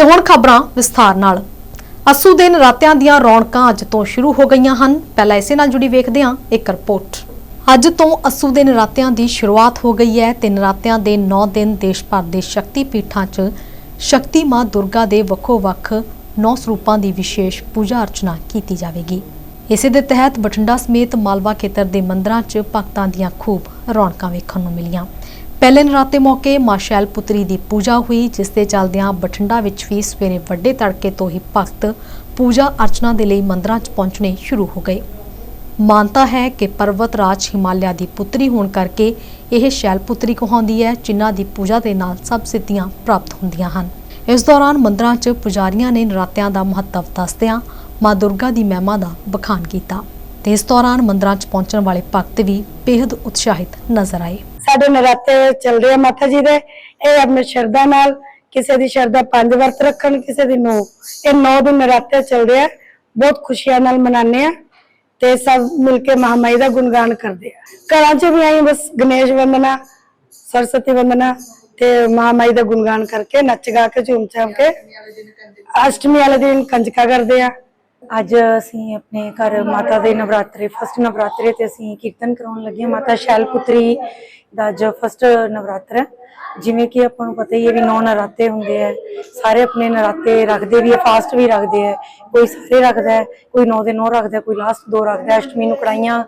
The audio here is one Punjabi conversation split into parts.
ਤੇ ਹੁਣ ਖਬਰਾਂ ਵਿਸਥਾਰ ਨਾਲ। ਅਸੂ ਦੇ ਨਰਾਤਿਆਂ ਦੀਆਂ ਰੌਣਕਾਂ ਅੱਜ ਤੋਂ ਸ਼ੁਰੂ ਹੋ ਗਈਆਂ ਹਨ। ਪਹਿਲਾਂ ਇਸੇ ਨਾਲ ਜੁੜੀ ਵੇਖਦੇ ਹਾਂ ਇੱਕ ਰਿਪੋਰਟ। ਅੱਜ ਤੋਂ ਅਸੂ ਦੇ ਨਰਾਤਿਆਂ ਦੀ ਸ਼ੁਰੂਆਤ ਹੋ ਗਈ ਹੈ ਤੇ ਨਰਾਤਿਆਂ ਦੇ 9 ਦਿਨ ਦੇਸ਼ ਭਰ ਦੇ ਸ਼ਕਤੀ ਪੀਠਾਂ 'ਚ ਸ਼ਕਤੀ ਮਾਂ ਦੁਰਗਾ ਦੇ ਵੱਖੋ-ਵੱਖ 9 ਸਰੂਪਾਂ ਦੀ ਵਿਸ਼ੇਸ਼ ਪੂਜਾ ਅਰਚਨਾ ਕੀਤੀ ਜਾਵੇਗੀ। ਇਸੇ ਦੇ ਤਹਿਤ ਬਠਿੰਡਾ ਸਮੇਤ ਮਾਲਵਾ ਖੇਤਰ ਦੇ ਮੰਦਰਾਂ 'ਚ ਭਗਤਾਂ ਦੀਆਂ ਖੂਬ ਰੌਣਕਾਂ ਵੇਖਣ ਨੂੰ ਮਿਲੀਆਂ। ਪਹਿਲੇ ਨਰਾਤੇ ਮੌਕੇ ਮਾਂ ਸ਼ੈਲ ਪੁੱਤਰੀ ਦੀ ਪੂਜਾ ਹੋਈ, ਜਿਸ ਦੇ ਚੱਲਦਿਆਂ ਬਠਿੰਡਾ ਵਿੱਚ ਵੀ ਸਵੇਰੇ ਵੱਡੇ ਤੜਕੇ ਤੋਂ ਹੀ ਭਗਤ ਪੂਜਾ ਅਰਚਨਾ ਦੇ ਲਈ ਮੰਦਰਾਂ 'ਚ ਪਹੁੰਚਣੇ ਸ਼ੁਰੂ ਹੋ ਗਏ। ਮਾਨਤਾ ਹੈ ਕਿ ਪਰਵਤ ਰਾਜ ਹਿਮਾਲਿਆ ਦੀ ਪੁੱਤਰੀ ਹੋਣ ਕਰਕੇ ਇਹ ਸ਼ੈਲ ਪੁੱਤਰੀ ਕਹਾਉਂਦੀ ਹੈ, ਜਿਨ੍ਹਾਂ ਦੀ ਪੂਜਾ ਦੇ ਨਾਲ ਸਭ ਸਿੱਧੀਆਂ ਪ੍ਰਾਪਤ ਹੁੰਦੀਆਂ ਹਨ। ਇਸ ਦੌਰਾਨ ਮੰਦਰਾਂ 'ਚ ਪੁਜਾਰੀਆਂ ਨੇ ਨਰਾਤਿਆਂ ਦਾ ਮਹੱਤਵ ਦੱਸਦਿਆਂ ਮਾਂ ਦੁਰਗਾ ਦੀ ਮਹਿਮਾ ਦਾ ਬਖਾਨ ਕੀਤਾ। ਤੇ ਇਸ ਦੌਰਾਨ ਮੰਦਰਾਂ 'ਚ ਪਹੁੰਚਣ ਵਾਲੇ ਭਗਤ ਵੀ ਬੇहद ਉਤਸ਼ਾਹਿਤ ਨਜ਼ਰ ਆਏ। ਸਾਡੇ ਨਰਾਤੇ ਚੱਲਦੇ ਆ ਮਾਤਾ ਜੀ ਦੇ। ਇਹ ਆਪਣੇ ਸ਼ਰਧਾ ਨਾਲ ਕਿਸੇ ਦੀ ਸ਼ਰਧਾ ਪੰਜ ਵਰਤ ਰੱਖਣ, ਕਿਸੇ ਦੀ ਨੌ। ਇਹ ਨੌ ਦਿਨ ਨਰਾਤੇ ਚੱਲਦੇ ਆ। ਬਹੁਤ ਖੁਸ਼ੀਆਂ ਨਾਲ ਮਨਾਉਂਦੇ ਆ ਤੇ ਸਭ ਮਿਲ ਕੇ ਮਹਾਮਾਈ ਦਾ ਗੁਣਗਾਨ ਕਰਦੇ ਆ। ਘਰਾਂ 'ਚ ਵੀ ਆਈ ਬਸ ਗਣੇਸ਼ ਵੰਦਨਾ, ਸਰਸਵਤੀ ਵੰਦਨਾ ਤੇ ਮਹਾਮਾਈ ਦਾ ਗੁਣਗਾਨ ਕਰਕੇ ਨੱਚ ਗਾ ਕੇ ਝੂਮ ਝਾਮ ਕੇ ਅਸ਼ਟਮੀ ਵਾਲੇ ਦਿਨ ਕੰਜਕਾ ਕਰਦੇ ਆ। ਅੱਜ ਅਸੀਂ ਆਪਣੇ ਘਰ ਮਾਤਾ ਦੇ ਨਵਰਾਤਰੇ ਫਸਟ ਨਵਰਾਤਰੇ ਤੇ ਅਸੀਂ ਕੀਰਤਨ ਕਰਾਉਣ ਲੱਗੇ ਹਾਂ। ਮਾਤਾ ਸ਼ੈਲਪੁਤਰੀ ਦਾ ਅੱਜ ਫਸਟ ਨਵਰਾਤਰਾ। ਜਿਵੇਂ ਕਿ ਆਪਾਂ ਨੂੰ ਪਤਾ ਹੀ ਹੈ ਵੀ ਨੌ ਨਰਾਤੇ ਹੁੰਦੇ ਆ। ਸਾਰੇ ਆਪਣੇ ਨਰਾਤੇ ਰੱਖਦੇ ਵੀ ਆ ਫਾਸਟ ਵੀ ਰੱਖਦੇ ਆ। ਕੋਈ ਸਾਰੇ ਰੱਖਦਾ ਹੈ, ਕੋਈ ਨੌ ਦੇ ਨੌ ਰੱਖਦਾ ਕੋਈ ਲਾਸਟ ਦੋ ਰੱਖਦਾ ਅਸ਼ਟਮੀ ਨੂੰ ਕੜਾਈਆਂ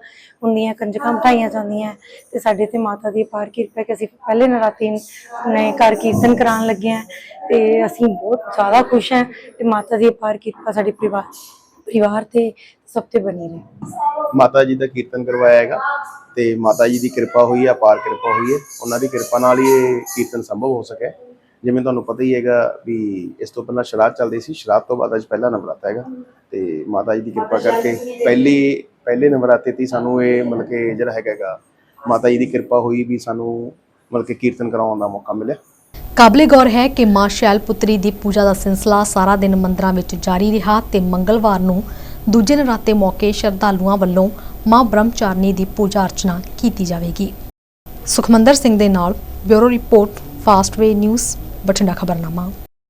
ਹੁੰਦੀਆਂ, ਕੰਜਕਾਂ ਬਿਠਾਈਆਂ ਜਾਂਦੀਆਂ ਤੇ ਸਾਡੇ ਤੇ ਮਾਤਾ ਦੀ ਪਾਰ ਕਿਰਪਾ ਕਿ ਅਸੀਂ ਪਹਿਲੇ ਨਰਾਤੇ ਨੇ ਘਰ ਕੀਰਤਨ ਕਰਾਉਣ ਲੱਗੇ ਹਾਂ। ਤੇ ਅਸੀਂ ਬਹੁਤ ਜ਼ਿਆਦਾ ਖੁਸ਼ ਹਾਂ ਤੇ ਮਾਤਾ ਦੀ ਪਾਰ ਕਿਰਪਾ ਸਾਡੇ ਪਰਿਵਾਰ ਪਰਿਵਾਰ ਤੇ ਸਭ ਤੇ ਬਣੇ ਰਹੇ। ਮਾਤਾ ਜੀ ਦਾ ਕੀਰਤਨ ਕਰਵਾਇਆ ਹੈਗਾ ਤੇ ਮਾਤਾ ਜੀ ਦੀ ਕਿਰਪਾ ਹੋਈ ਹੈ, ਅਪਾਰ ਕਿਰਪਾ ਹੋਈ ਹੈ। ਉਹਨਾਂ ਦੀ ਕਿਰਪਾ ਨਾਲ ਹੀ ਇਹ ਕੀਰਤਨ ਸੰਭਵ ਹੋ ਸਕਿਆ ਜਿਵੇਂ ਤੁਹਾਨੂੰ ਪਤਾ ਹੀ ਹੈਗਾ ਵੀ ਇਸ ਤੋਂ ਪਹਿਲਾਂ ਸ਼ਰਾਧ ਚੱਲਦੀ ਸੀ। ਸ਼ਰਾਧ ਤੋਂ ਬਾਅਦ ਅੱਜ ਪਹਿਲਾ ਨਵਰਾਤਾ ਹੈਗਾ ਤੇ ਮਾਤਾ ਜੀ ਦੀ ਕਿਰਪਾ ਕਰਕੇ ਪਹਿਲੀ, ਪਹਿਲੇ ਨਵਰਾਤੇ ਤੇ ਸਾਨੂੰ ਇਹ ਮਤਲਬ ਕਿ ਜਿਹੜਾ ਹੈਗਾ ਗਾ ਮਾਤਾ ਜੀ ਦੀ ਕਿਰਪਾ ਹੋਈ ਵੀ ਸਾਨੂੰ ਮਤਲਬ ਕਿ ਕੀਰਤਨ ਕਰਾਉਣ ਦਾ ਮੌਕਾ ਮਿਲਿਆ। ਕਾਬਲੇ ਗੌਰ ਹੈ ਕਿ ਮਾਂ ਸ਼ੈਲ ਪੁੱਤਰੀ ਦੀ ਪੂਜਾ ਦਾ ਸਿਲਸਿਲਾ ਸਾਰਾ ਦਿਨ ਮੰਦਰਾਂ ਵਿੱਚ ਜਾਰੀ ਰਿਹਾ ਤੇ ਮੰਗਲਵਾਰ ਨੂੰ ਦੂਜੇ ਨਰਾਤੇ ਮੌਕੇ ਸ਼ਰਧਾਲੂਆਂ ਵੱਲੋਂ ਮਾਂ ਬ੍ਰਹਮਚਾਰਨੀ ਦੀ ਪੂਜਾ ਅਰਚਨਾ ਕੀਤੀ ਜਾਵੇਗੀ। ਸੁਖਮੰਦਰ ਸਿੰਘ ਦੇ ਨਾਲ bureau report Fastway news Bathinda ਖਬਰਨਾਮਾ।